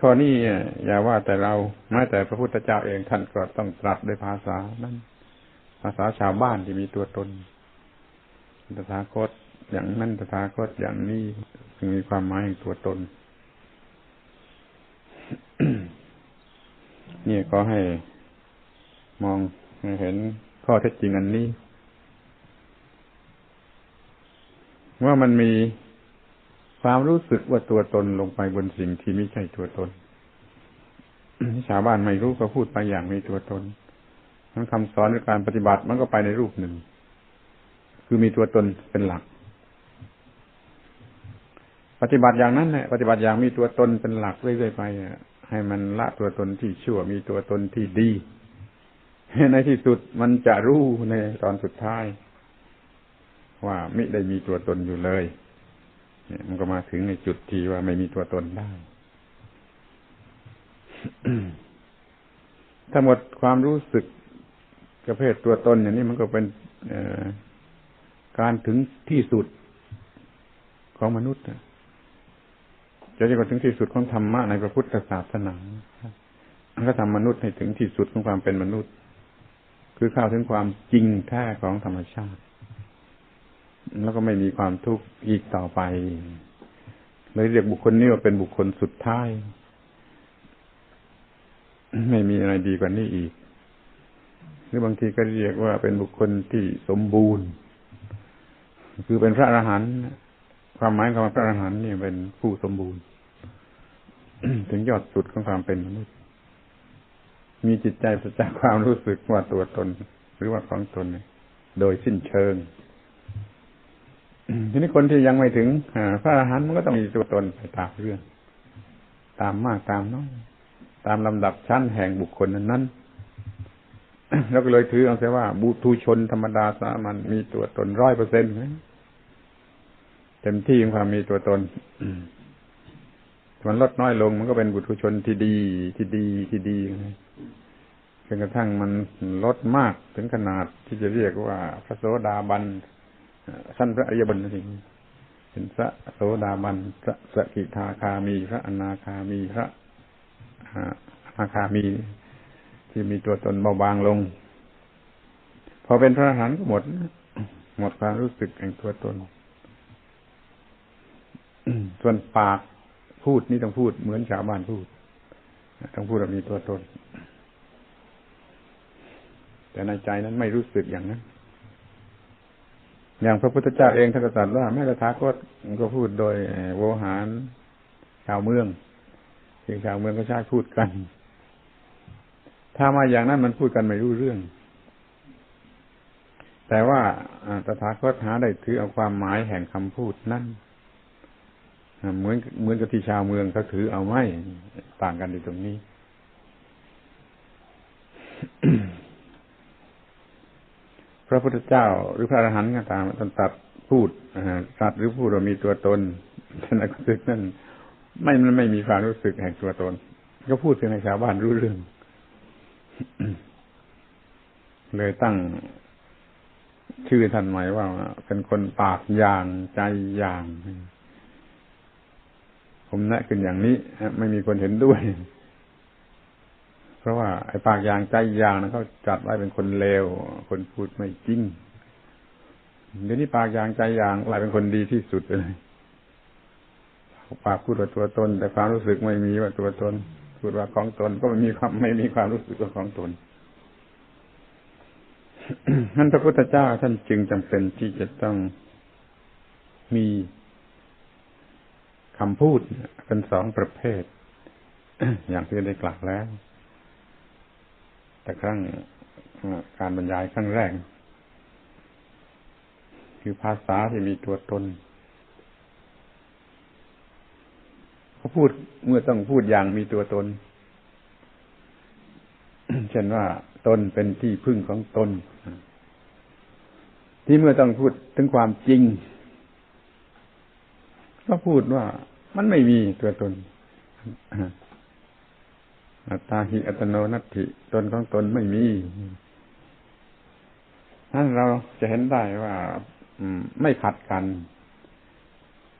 ข้อนี้อย่าว่าแต่เราแม้แต่พระพุทธเจ้าเองท่านก็ต้องตรัสด้วยภาษานั้น ภาษาชาวบ้านที่มีตัวตนตถาคตอย่างนั้นตถาคตอย่างนี้จึงมีความหมายของตัวตนนี่ก็ให้มองเห็นข้อเท็จจริงอันนี้ ว่ามันมี ความรู้สึกว่าตัวตนลงไปบนสิ่งที่ไม่ใช่ตัวตนชาวบ้านไม่รู้ก็พูดไปอย่างมีตัวตนทั้งคำสอนหรือการปฏิบัติมันก็ไปในรูปหนึ่ง คือมีตัวตนเป็นหลัก ปฏิบัติอย่างนั้นแหละปฏิบัติอย่างมีตัวตนเป็นหลักเรื่อยๆไปให้มันละตัวตนที่ชั่ว มีตัวตนที่ดี ในที่สุดมันจะรู้ในตอนสุดท้าย ว่าไม่ได้มีตัวตนอยู่เลยเนี่ย มันก็มาถึงในจุดที่ว่าไม่มีตัวตนได้ถ้าหมดความรู้สึกประเภทตัวตนอย่างนี้มันก็เป็นการถึงที่สุดของมนุษย์จะเรียกว่าถึงที่สุดของธรรมะในพระพุทธศาสนามันก็ทำมนุษย์ให้ถึงที่สุดของความเป็นมนุษย์ คือเข้าถึงความจริงแท้ของธรรมชาติ แล้วก็ไม่มีความทุกข์อีกต่อไปเลยเรียกบุคคลนี้ว่าเป็นบุคคลสุดท้าย ไม่มีอะไรดีกว่านี้อีก หรือบางทีก็เรียกว่าเป็นบุคคลที่สมบูรณ์ คือเป็นพระอรหันต์ความหมายของพระอรหันต์นี่เป็นผู้สมบูรณ์ ถึงยอดสุดของความเป็นมนุษย์ มีจิตใจประจักษ์ความรู้สึกว่าตัวตน หรือว่าของตน โดยสิ้นเชิง ทีนี้คนที่ยังไม่ถึงพระอรหันต์มันก็ต้องมีตัวตนไปตามเรื่อง ตามมากตามน้อยตามลำดับชั้นแห่งบุคคลนั้นนั้นแล้วก็เลยถือเอาเสียว่าบุตุชนธรรมดาสามัญมีตัวตนร้อยเปอร์เซ็นต์เต็มที่ของความมีตัวตนมันลดน้อยลงมันก็เป็นบุตุชนที่ดีที่ดีที่ดีจนกระทั่งมันลดมากถึงขนาดที่จะเรียกว่าพระโสดาบัน สั้นพระอริยบุญนั่นเองเป็นพระโสดาบันพระสกิทาคามี พระอนาคามีพระอนาคามี ที่มีตัวตนเบาบางลง พอเป็นพระอรหันต์ก็หมด หมดความรู้สึกแห่งตัวตน ส่วนปากพูดนี่ต้องพูดเหมือนชาวบ้านพูดต้องพูดว่ามีตัวตน แต่ในใจนั้นไม่รู้สึกอย่างนั้น อย่างพระพุทธเจ้าเองท่านก็ตรัสว่าแม่ตถาคตก็พูดโดยโวหารชาวเมืองที่ชาวเมืองก็ใช้พูดกัน ถ้ามาอย่างนั้นมันพูดกันไม่รู้เรื่อง แต่ว่าตถาคตหาได้ถือเอาความหมายแห่งคำพูดนั่นเหมือนเหมือนกับที่ชาวเมืองเขาถือเอาไม่ต่างกันอยู่ตรงนี้ พระพุทธเจ้าหรือพระอรหันต์ก็ตามท่านตัดพูดตัดหรือพูดว่ามีตัวตนท่านก็สึกนั่นไม่มันไม่มีความรู้สึกแห่งตัวตน ก็พูดเพียงให้ชาวบ้านรู้เรื่อง เลยตั้งชื่อท่านหมายว่า เป็นคนปากอย่างใจอย่าง ผมแนะขึ้นอย่างนี้ไม่มีคนเห็นด้วย ราะว่าไอ้ปากอย่างใจอย่างนะเขาจัดไว้เป็นคนเลว คนพูดไม่จริงเดี๋ยวนี้ปากอย่างใจอย่างกลายเป็นคนดีที่สุดเลยปากพูดว่าตัวตน แต่ความรู้สึกไม่มีว่าตัวตน พูดว่าของตนก็ไม่มีความไม่มีความรู้สึกว่าของตนนั่นพระพุทธเจ้าท่านจึงจำเป็นที่จะต้องมีคำพูดเป็นสองประเภท อย่างที่ได้กล่าวแล้ว แต่ครั้งการบรรยายครั้งแรก คือภาษาที่มีตัวตนเขาพูดเมื่อต้องพูดอย่างมีตัวตน เช่นว่าตนเป็นที่พึ่งของตน ที่เมื่อต้องพูดถึงความจริง ก็พูดว่ามันไม่มีตัวตน อัตตาหิอัตโนนัตถิตนของตนไม่มีนั้นเราจะเห็นได้ว่าไม่ขัดกัน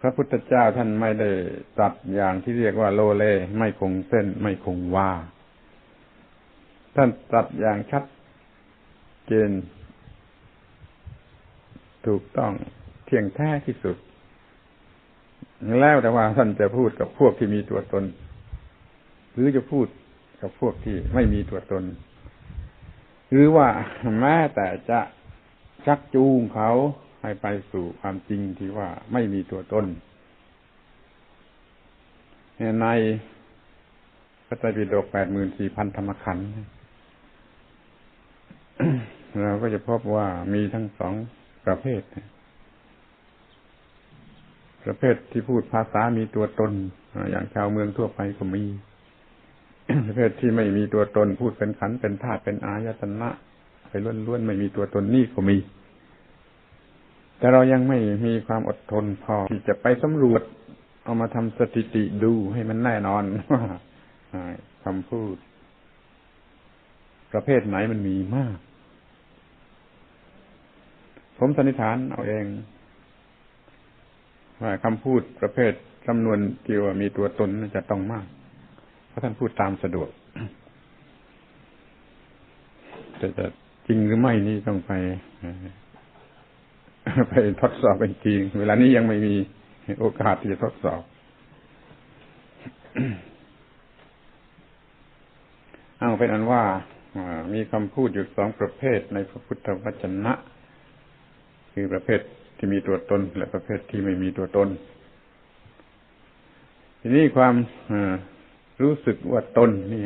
พระพุทธเจ้าท่านไม่ได้ตรัสอย่างที่เรียกว่าโลเล ไม่คงเส้น ไม่คงว่า ท่านตรัสอย่างชัดเจน ถูกต้องเที่ยงแท้ที่สุด แล้วแต่ว่าท่านจะพูดกับพวกที่มีตัวตน หรือจะพูด กับพวกที่ไม่มีตัวตน หรือว่าแม้แต่จะชักจูงเขาให้ไปสู่ความจริงที่ว่าไม่มีตัวตนในพระไตรปิฎกแปดหมื่นสี่พันธรรมขันธ์เราก็จะพบว่ามีทั้งสองประเภท ประเภทที่พูดภาษามีตัวตน อย่างชาวเมืองทั่วไปก็มี ประเภทที่ไม่มีตัวตนพูดเป็นขันเป็นธาตุเป็นอายตนะไปล้วนๆไม่มีตัวตนนี่ก็มี แต่เรายังไม่มีความอดทนพอที่จะไปสำรวจ เอามาทำสถิติดูให้มันแน่นอนว่าคำพูด ประเภทไหนมันมีมาก ผมสันนิษฐานเอาเองว่าคำพูดประเภทจำนวนที่ว่ามีตัวตนจะต้องมากะท่านพูดตามสะดวกแต่จะจริงหรือไม่นี่ต้องไปไปทดสอบเป็นจริง เวลานี้ยังไม่มีโอกาสที่จะทดสอบเอาเป็นอันว่ามีคำพูดอยู่สองประเภทในพระพุทธวจนะ คือประเภทที่มีตัวตน และประเภทที่ไม่มีตัวตน ทีนี้ความ รู้สึกว่าตนนี่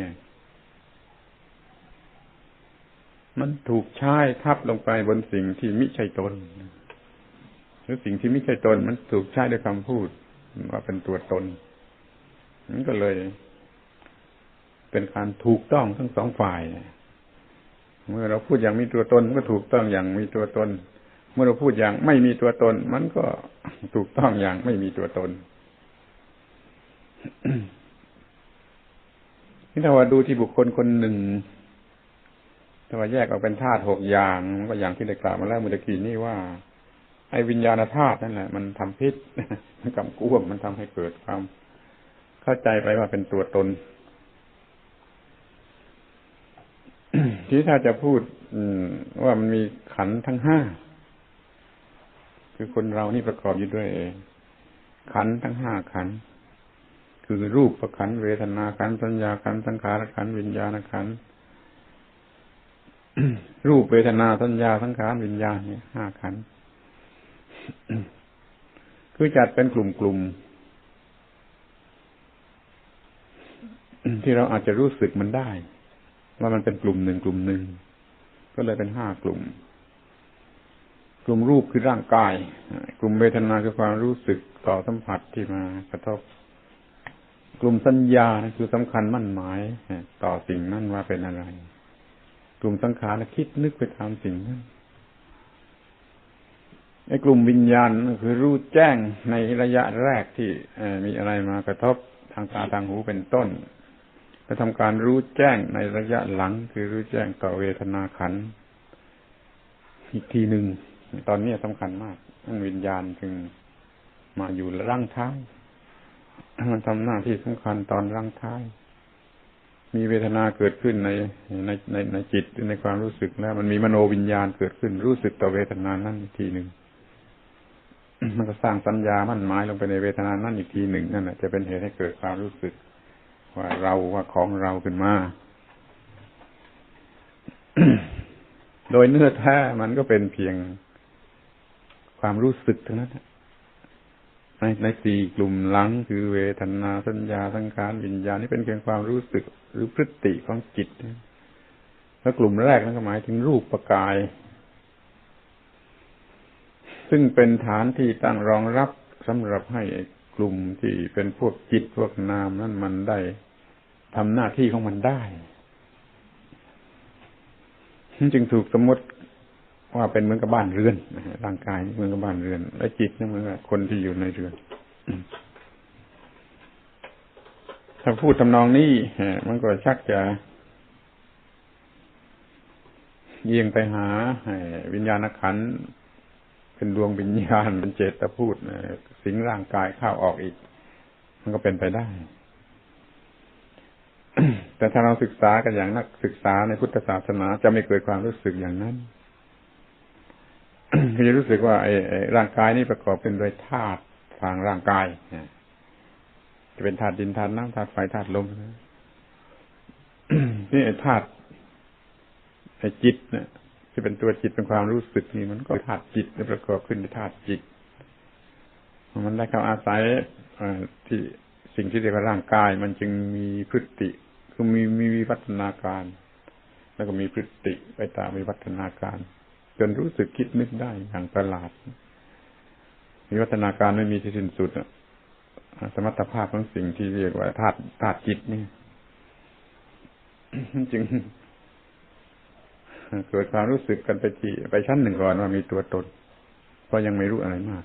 มันถูกใช้ทับลงไปบนสิ่งที่มิใช่ตนหรือสิ่งที่ไม่ใช่ตน มันถูกใช้ด้วยคำพูดว่าเป็นตัวตนนั้นก็เลย เป็นการถูกต้องทั้งสองฝ่าย เมื่อเราพูดอย่างมีตัวตนมันก็ถูกต้องอย่างมีตัวตน เมื่อเราพูดอย่างไม่มีตัวตน มันก็ถูกต้องอย่างไม่มีตัวตน นี่ถ้าว่าดูที่บุคคลคนหนึ่งถ้าว่าแยกออกเป็นธาตุหกอย่างมันก็อย่างที่ได้กล่าวมาแล้วเมื่อกี้นี่ว่า ไอ้วิญญาณธาตุนั่นแหละ มันทำพิษมันกำกุ้มมันทำให้เกิดความ เข้าใจไปว่าเป็นตัวตนที่ถ้าจะพูดว่ามันมีขันทั้งห้าคือคนเรานี่ประกอบอยู่ด้วยขันทั้งห้าขัน คือรูปประขันเวทนาขันสัญญาขันสังขารขันวิญญาณขันรูปเวทนาสัญญาสังขารวิญญาณเนี่ยห้าขันคือจัดเป็นกลุ่มกลุ่มที่เราอาจจะรู้สึกมันได้ ว่ามันเป็นกลุ่มหนึ่งกลุ่มหนึ่งก็เลยเป็นห้ากลุ่ม กลุ่มรูปคือร่างกาย กลุ่มเวทนาคือความรู้สึกต่อสัมผัสที่มากระทบ กลุ่มสัญญาคือสำคัญมั่นหมายต่อสิ่งนั้นว่าเป็นอะไร กลุ่มสังขารคิดนึกไปตามสิ่งนั้นไอ้กลุ่มวิญญาณคือรู้แจ้งในระยะแรกที่มีอะไรมากระทบทางตาทางหูเป็นต้นจะทำการรู้แจ้งในระยะหลัง คือรู้แจ้งต่อเวทนาขันอีกทีหนึ่งตอนนี้สำคัญมากนั่นวิญญาณจึงมาอยู่ร่างท้าย มันทำหน้าที่สำคัญตอนร่างท้าย มีเวทนาเกิดขึ้นในในในในจิตในความรู้สึกแล้ว มันมีมโนวิญญาณเกิดขึ้นรู้สึกต่อเวทนานั้นอีกทีหนึ่งมันก็สร้างสัญญามั่นหมายลงไปในเวทนานั้นอีกทีหนึ่งนั่นแหละจะเป็นเหตุให้เกิดความรู้สึก ว่าเราว่าของเราขึ้นมาโดยเนื้อแท้มันก็เป็นเพียงความรู้สึกเทั้งนั้น ในในสี่กลุ่มหลังคือเวทนาสัญญาสังขารวิญญาณนี่เป็นเพียงความรู้สึกหรือพฤติของจิตแล้วกลุ่มแรกนั้นก็หมายถึงรูปประกาย ซึ่งเป็นฐานที่ตั้งรองรับสำหรับให้กลุ่มที่เป็นพวกจิตพวกนามนั้นมันได้ทำหน้าที่ของมันได้ จึงถูกสมมติ ว่าเป็นเหมือนกับบ้านเรือนร่างกายเหมือนกับบ้านเรือน และจิตนี่เหมือนกับคนที่อยู่ในเรือนถ้าพูดทำนองนี้มันก็ชักจะเยียงไปหาวิญญาณขันเเป็นดวงวิญญาณเป็นเจตพูดสิงร่างกายเข้าออกอีก มันก็เป็นไปได้ แต่ถ้าเราศึกษากันอย่างนักศึกษาในพุทธศาสนาจะไม่เกิดความรู้สึกอย่างนั้น คือจะรู้สึกว่าไอ้ร่างกายนี้ประกอบเป็นโดยธาตุทางร่างกายจะเป็นธาตุดินธาตุน้ำธาตุไฟธาตุลมนี่ไอ้ธาตุไอ้จิตเนี่ยที่เป็นตัวจิตเป็นความรู้สึกนี่มันก็ธาตุจิตประกอบขึ้นในธาตุจิต มันได้เข้าอาศัยที่สิ่งที่เรียกว่าร่างกาย มันจึงมีพฤติคือมีมีวิวัฒนาการ แล้วก็มีพฤติไปตามวิวัฒนาการ จนรู้สึกคิดนึกได้อย่างประหลาดมีวัฒนาการไม่มีที่สิ้นสุดสมรรถภาพของสิ่งที่เรียกว่าธาตุธาตุจิตนี่จึงเกิดความรู้สึกกันไปทีไปชั้นหนึ่งก่อนว่ามีตัวตน เพราะยังไม่รู้อะไรมาก